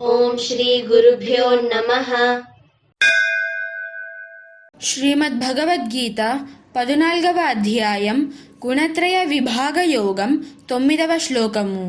ఓం శ్రీ గురుభ్యో నమః శ్రీమద్ భగవద్గీత పదునాలుగవ అధ్యాయం గుణత్రయ విభాగ యోగం తొమ్మిదవ శ్లోకము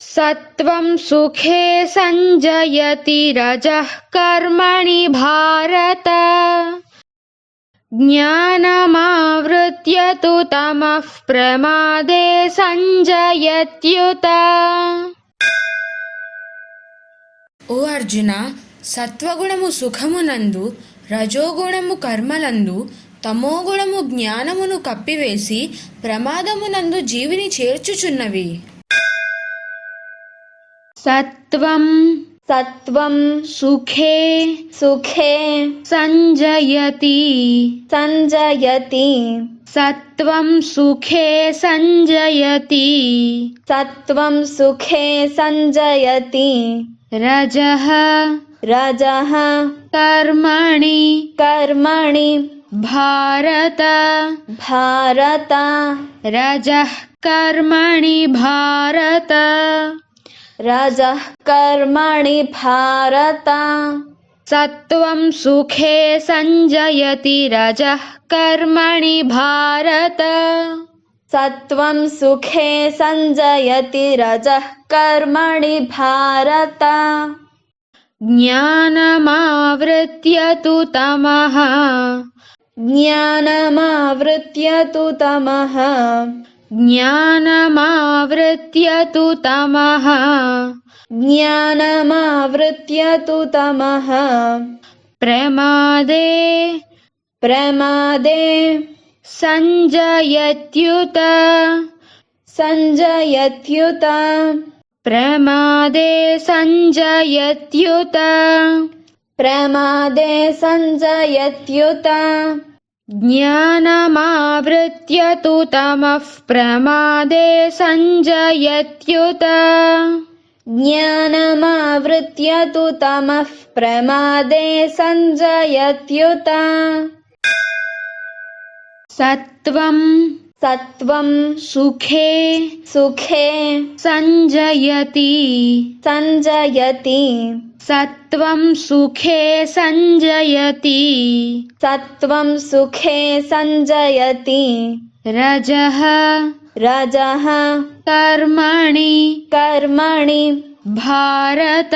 सत्त्वं सुखे सञ्जयति रजः कर्मणि भारत ज्ञानमावृत्य तु तमः प्रमादे सञ्जयत्युत ఓ అర్జున సత్వగుణము సుఖమునందు రజోగుణము కర్మలందు తమోగుణము జ్ఞానమును కప్పివేసి ప్రమాదమునందు జీవిని చేర్చుచున్నవి. సత్వం సత్వం సుఖే సుఖే సంజయతి. సంజయతి. సత్వం సుఖే సంజయతి. సత్వం సుఖే సంజయతి. रजः रजः कर्मणि कर्मणि भारत। भारत। रजः कर्मणि भारत। रजः कर्मणि भारत। सत्त्वं सुखे सञ्जयति रजः कर्मणि भारत सत्वं सुखे सञ्जयति रजः कर्मणि भारत। ज्ञानमावृत्य तु तमः। ज्ञानमावृत्य तु तमः। ज्ञानमावृत्य तु तमः। ज्ञानमावृत्य तु तमः। प्रमादे। प्रमादे सञ्जयत्युत। सञ्जयत्युत। प्रमादे सञ्जयत्युत। प्रमादे सञ्जयत्युत। ज्ञानमावृत्य तु तमः प्रमादे सञ्जयत्युत। ज्ञानमावृत्य तु तमः प्रमादे सञ्जयत्युत सत्त्वं सत्वं सुखे सुखे सञ्जयति। सञ्जयति। सत्त्वं सुखे सञ्जयति। सत्वं सुखे सञ्जयति। रजः रजः। कर्मणि कर्मणि। भारत।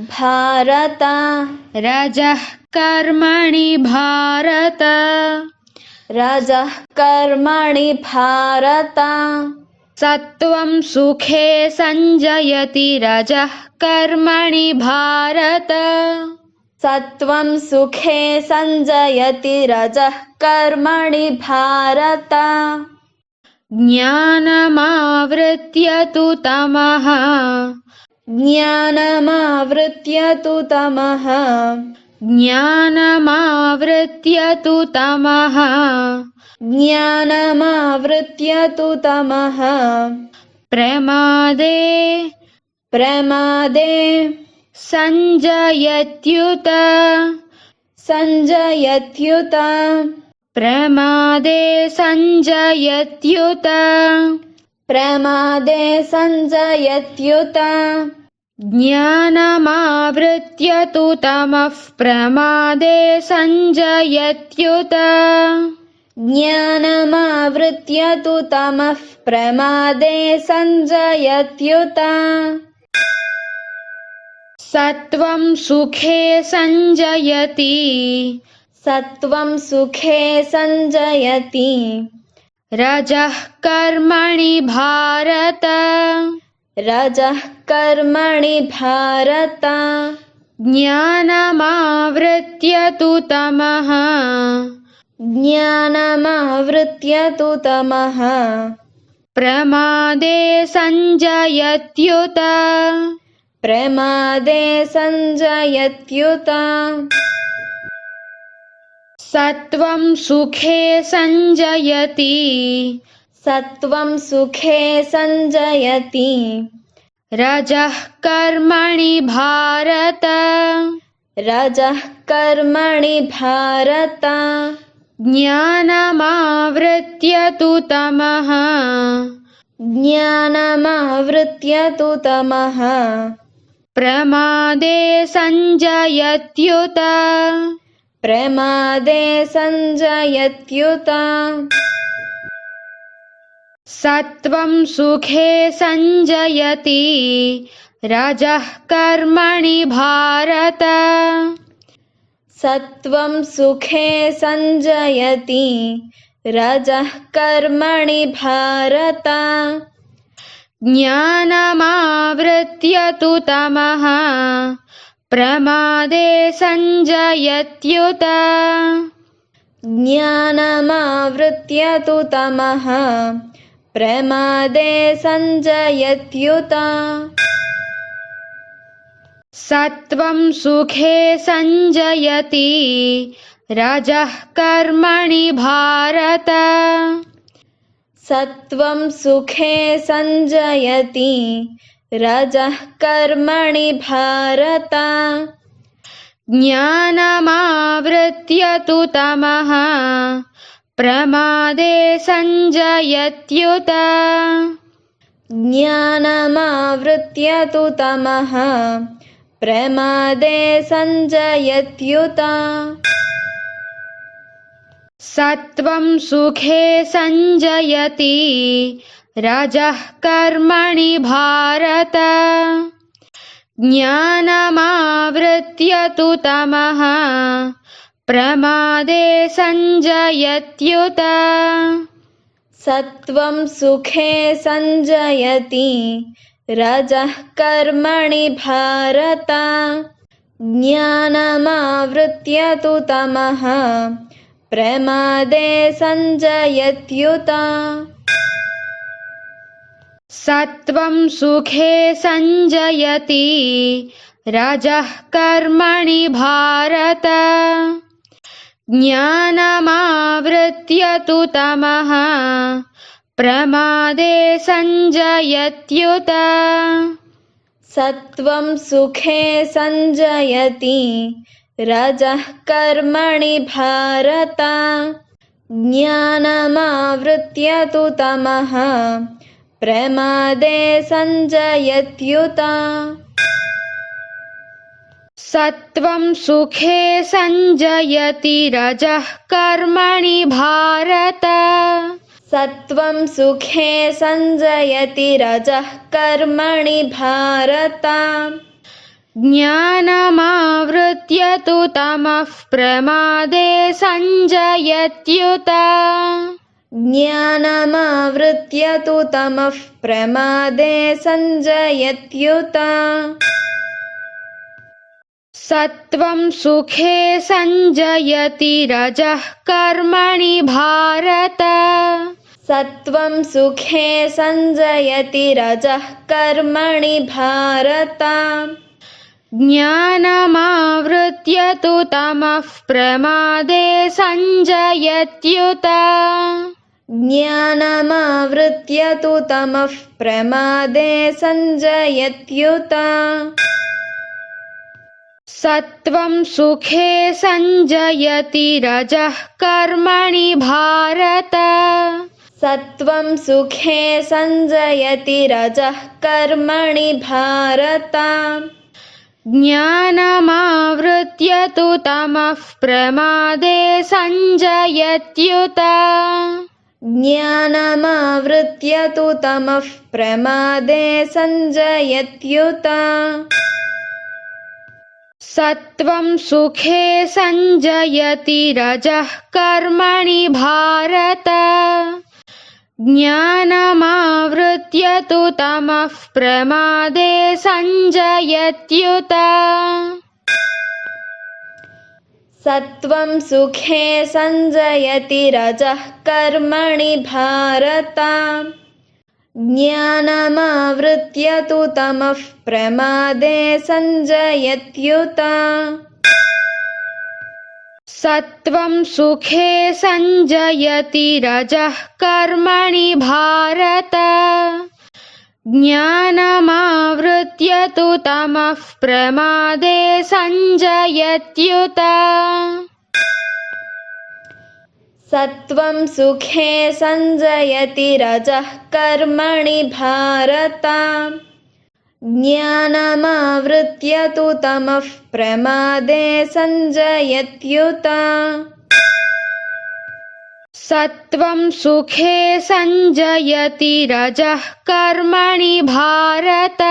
भारत। रजः कर्मणि भारत रजः कर्मणि भारत। सत्त्वं सुखे सञ्जयति रजः कर्मणि भारत। सत्वं सुखे सञ्जयति रजः कर्मणि भारत। ज्ञानमावृत्य तु तमः। ज्ञानमावृत्य तु तमः ज्ञानमावृत्य तु तमः। ज्ञानमावृत्य तु तमः। प्रमादे प्रमादे सञ्जयत्युत सञ्जयत्युत। प्रमादे सञ्जयत्युत। प्रमादे सञ्जयत्युत ज्ञानमावृत्य तु तमः प्रमादे सञ्जयत्युत। ज्ञानमावृत्य तु तमः प्रमादे सञ्जयत्युत। सत्त्वं सुखे सञ्जयति। सत्वं सुखे सञ्जयति। रजः कर्मणि भारत रजः कर्मणि भारत ज्ञानमावृत्य तु तमः। ज्ञानमावृत्य तु तमः। प्रमादे सञ्जयत्युत। प्रमादे सञ्जयत्युत। सत्त्वं सुखे सञ्जयति सत्वं सुखे सञ्जयति। रजः कर्मणि भारत। रजः कर्मणि भारत। ज्ञानमावृत्य तु तमः। ज्ञानमावृत्य तु तमः। प्रमादे सञ्जयत्युत। प्रमादे सञ्जयत्युत सत्त्वं सुखे सञ्जयति। रजः कर्मणि भारत। सत्त्वं सुखे सञ्जयति। रजः कर्मणि भारत। ज्ञानमावृत्य तु तमः। प्रमादे सञ्जयत्युत। ज्ञानमावृत्य तु तमः प्रमादे सञ्जयत्युत। सत्त्वं सुखे सञ्जयति रजः कर्मणि भारत। सत्त्वं सुखे सञ्जयति रजः कर्मणि भारत। ज्ञानमावृत्य तु तमः प्रमादे सञ्जयत्युत। ज्ञानमावृत्य तु तमः। प्रमादे सञ्जयत्युत। सत्त्वं सुखे सञ्जयति। रजः कर्मणि भारत। ज्ञानमावृत्य तु तमः प्रमादे सञ्जयत्युत। सत्त्वं सुखे सञ्जयति रजः कर्मणि भारत। ज्ञानमावृत्य तु तमः प्रमादे सञ्जयत्युत। सत्त्वं सुखे सञ्जयति रजः कर्मणि भारत ज्ञानमावृत्य तु तमः प्रमादे सञ्जयत्युत। सत्त्वं सुखे सञ्जयति। रजः कर्मणि भारत। ज्ञानमावृत्य तु तमः प्रमादे सञ्जयत्युत सत्त्वं सुखे सञ्जयति रजः कर्मणि भारत। सत्त्वं सुखे सञ्जयति रजः कर्मणि भारत। ज्ञानमावृत्य तु तमः प्रमादे सञ्जयत्युत। ज्ञानमावृत्य तु तमः प्रमादे सञ्जयत्युत सत्त्वं सुखे सञ्जयति रजः कर्मणि भारत। सत्त्वं सुखे सञ्जयति रजः कर्मणि भारत। ज्ञानमावृत्य तु तमः प्रमादे सञ्जयत्युत ज्ञानमावृत्य तु तमः प्रमादे सञ्जयत्युत सत्त्वं सुखे सञ्जयति रजः कर्मणि भारत। सत्त्वं सुखे सञ्जयति रजः कर्मणि भारत। ज्ञानमावृत्य तु तमः प्रमादे सञ्जयत्युत। ज्ञानमावृत्य तु तमः प्रमादे सञ्जयत्युत सत्त्वं सुखे सञ्जयति रजः कर्मणि भारत। ज्ञानमावृत्य तु तमः प्रमादे सञ्जयत्युत। सत्त्वं सुखे सञ्जयति रजः कर्मणि भारत ज्ञानमावृत्य तु तमः प्रमादे सञ्जयत्युत। सत्त्वं सुखे सञ्जयति रजः कर्मणि भारत। ज्ञानमावृत्य तु तमः प्रमादे सञ्जयत्युत सत्त्वं सुखे सञ्जयति रजः कर्मणि भारत। ज्ञानमावृत्य तु तमः प्रमादे सञ्जयत्युत। सत्त्वं सुखे सञ्जयति रजः कर्मणि भारत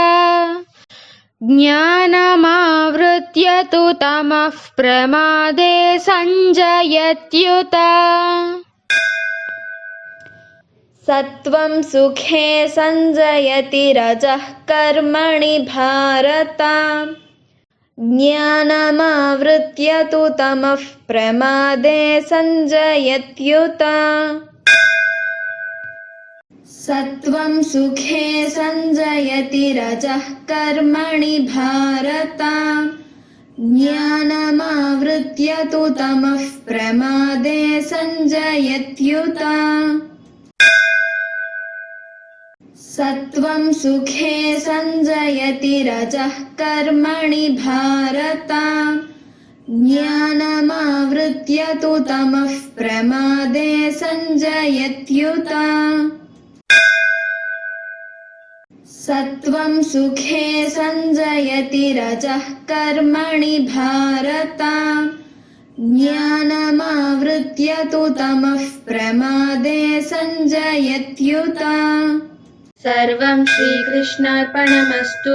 ज्ञानमावृत्य तु तमः प्रमादे सञ्जयत्युत। सत्त्वं सुखे सञ्जयति रजः कर्मणि भारत। ज्ञानमावृत्य तु तमः प्रमादे सञ्जयत्युत सत्त्वं सुखे सञ्जयति रजः कर्मणि भारत। ज्ञानमावृत्य तु तमः प्रमादे सञ्जयत्युत। सत्त्वं सुखे सञ्जयति रजः कर्मणि भारत। ज्ञानमावृत्य तु तमः प्रमादे सञ्जयत्युत सत्त्वं सुखे सञ्जयति रजः कर्मणि भारत। ज्ञानमावृत्य तु तमः प्रमादे सञ्जयत्युता सर्वं श्रीकृष्णार्पणमस्तु।